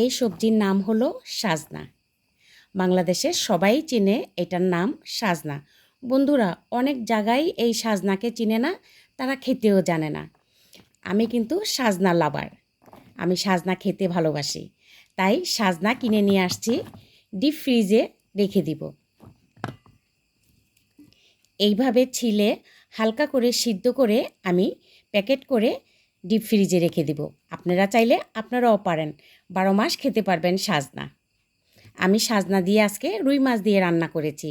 এই সবজির নাম হলো সাজনা। বাংলাদেশে সবাই চেনে এটার নাম সাজনা। বন্ধুরা, অনেক জায়গায় এই সাজনাকে চিনে না, তারা খেতেও জানে না। আমি কিন্তু সাজনা লাভার। আমি সাজনা খেতে ভালোবাসি। তাই সাজনা কিনে নিয়ে আসছি, ডিপ ফ্রিজে রেখে দিব। এইভাবে ছিলে হালকা করে সিদ্ধ করে আমি প্যাকেট করে ডিপ ফ্রিজে রেখে দিব। আপনারা চাইলে আপনারাও পারেন। বারো মাস খেতে পারবেন সাজনা। আমি সাজনা দিয়ে আজকে রুই মাছ দিয়ে রান্না করেছি।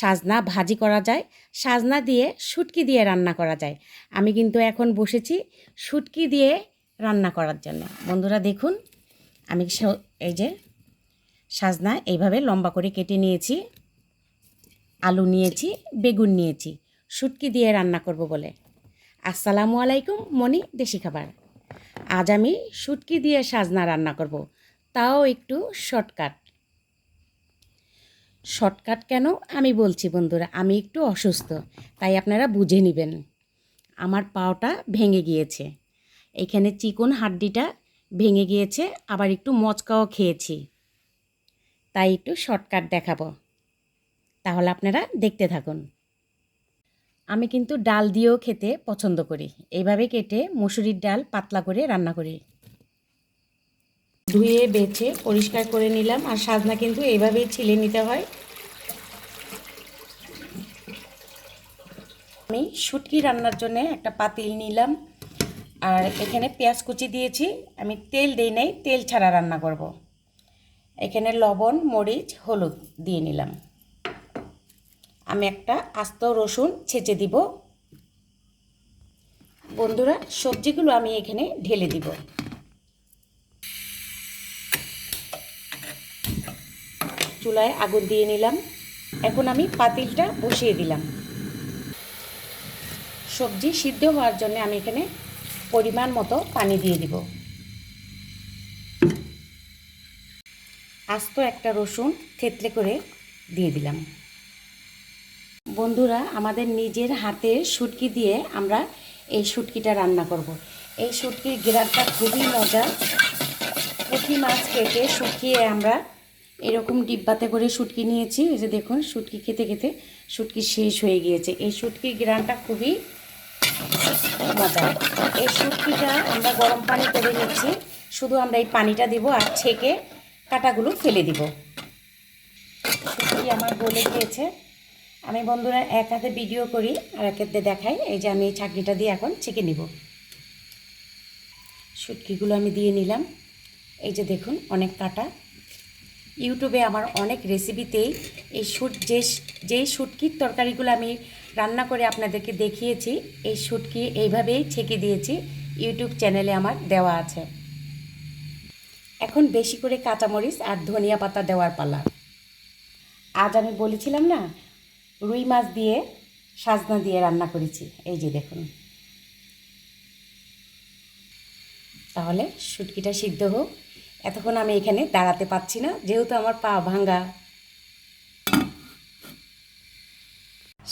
সাজনা ভাজি করা যায়, সাজনা দিয়ে শুটকি দিয়ে রান্না করা যায়। আমি কিন্তু এখন বসেছি শুটকি দিয়ে রান্না করার জন্য। বন্ধুরা দেখুন, আমি এই যে সাজনা এইভাবে লম্বা করে কেটে নিয়েছি, আলু নিয়েছি, বেগুন নিয়েছি। শুটকি দিয়ে রান্না করব বলে। আসসালামু আলাইকুম মনি দেশি খাবার। আজ আমি শুটকি দিয়ে সাজনা রান্না করব। তাও একটু শর্টকাট। শর্টকাট কেন? আমি বলছি বন্ধুরা, আমি একটু অসুস্থ, তাই আপনারা বুঝে নেবেন। আমার পাওটা ভেঙে গিয়েছে। এখানে চিকন হাড্ডিটা ভেঙে গিয়েছে, আবার একটু মচকাও খেয়েছি। তাই একটু শর্টকাট দেখাবো। তাহলে আপনারা দেখতে থাকুন। আমি কিন্তু ডাল দিয়েও খেতে পছন্দ করি। এইভাবে কেটে মুসুরির ডাল পাতলা করে রান্না করি। ধুয়ে, বেছে, পরিষ্কার করে নিলাম আর সাজনা কিন্তু এইভাবেই ছিলে নিতে হয়। আমি শুটকি রান্নার জন্য একটা পাতিল নিলাম আর এখানে পেঁয়াজ কুচি দিয়েছি। আমি তেল দিই নাই, তেল ছাড়া রান্না করব। এখানে লবণ, মরিচ, হলুদ দিয়ে নিলাম। আমি একটা আস্ত রসুন ছেঁচে দিব। বন্ধুরা, সবজিগুলো আমি এখানে ঢেলে দিব। চুলায় আগুন দিয়ে নিলাম। এখন আমি পাতিলটা বসিয়ে দিলাম। সবজি সিদ্ধ হওয়ার জন্য আমি এখানে পরিমাণ মতো পানি দিয়ে দিব। আস্ত একটা রসুন থেতলে করে দিয়ে দিলাম। বন্ধুরা, আমাদের নিজের হাতে শুটকি দিয়ে আমরা এই শুটকিটা রান্না করব। এই শুটকির গ্রানটা খুবই মজা। পুঁটি মাছ কেটে শুকিয়ে আমরা এরকম ডিব্বাতে করে শুটকি নিয়েছি। এই যে দেখুন, শুটকি খেতে খেতে শুটকি শেষ হয়ে গিয়েছে। এই শুটকির গ্রানটা খুবই মজা। এই শুটকিটা আমরা গরম পানি করে নিচ্ছি। শুধু আমরা এই পানিটা দিব আর ছেঁকে কাটাগুলো ফেলে দিব। শুটকি আমার গলে গিয়েছে। আমি বন্ধুরা এক হাতে ভিডিও করি, আর এক হাতে দেখাই। এই যে আমি এই ছাঁকনিটা দিয়ে এখন ছেঁকে নিব। শুটকিগুলো আমি দিয়ে নিলাম। এই যে দেখুন, অনেক কাটা। ইউটিউবে আমার অনেক রেসিপিতেই এই শুট যে যেই শুটকির তরকারিগুলো আমি রান্না করে আপনাদেরকে দেখিয়েছি, এই শুটকি এইভাবেই ছেঁকে দিয়েছি। ইউটিউব চ্যানেলে আমার দেওয়া আছে। এখন বেশি করে কাঁচামরিচ আর ধনিয়া পাতা দেওয়ার পালা। আজ আমি বলেছিলাম না রুই মাছ দিয়ে সাজনা দিয়ে রান্না করেছি। এই যে দেখুন। তাহলে শুটকিটা সিদ্ধ হোক। এতক্ষণ আমি এখানে দাঁড়াতে পাচ্ছি না, যেহেতু আমার পা ভাঙ্গা।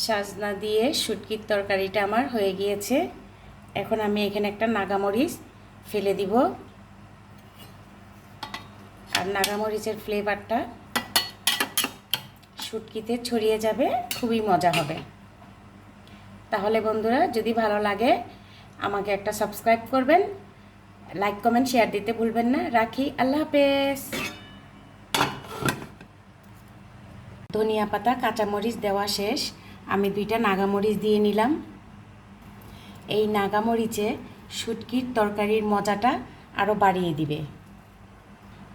সাজনা দিয়ে শুটকির তরকারিটা আমার হয়ে গিয়েছে। এখন আমি এখানে একটা নাগামরিচ ফেলে দিব। আর নাগামরিচের ফ্লেভারটা শুটকিতে ছড়িয়ে যাবে, খুবই মজা হবে। তাহলে বন্ধুরা, যদি ভালো লাগে, আমাকে একটা সাবস্ক্রাইব করবেন লাইক কমেন্ট শেয়ার দিতে ভুলবেন না। রাখি, আল্লাহ হাফেজ। ধনিয়া পাতা, কাঁচামরিচ দেওয়া শেষ। আমি দুইটা নাগামরিচ দিয়ে নিলাম। এই নাগামরিচে শুটকির তরকারির মজাটা আরও বাড়িয়ে দিবে।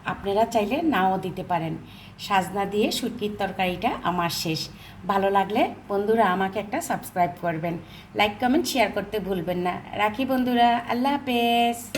আপনারা চাইলে নাও দিতে পারেন। সাজনা দিয়ে সুটকির তরকারিটা আমার শেষ। ভালো লাগলে বন্ধুরা আমাকে একটা সাবস্ক্রাইব করবেন। লাইক কমেন্ট শেয়ার করতে ভুলবেন না। রাখি বন্ধুরা। আল্লাহ হাফেজ।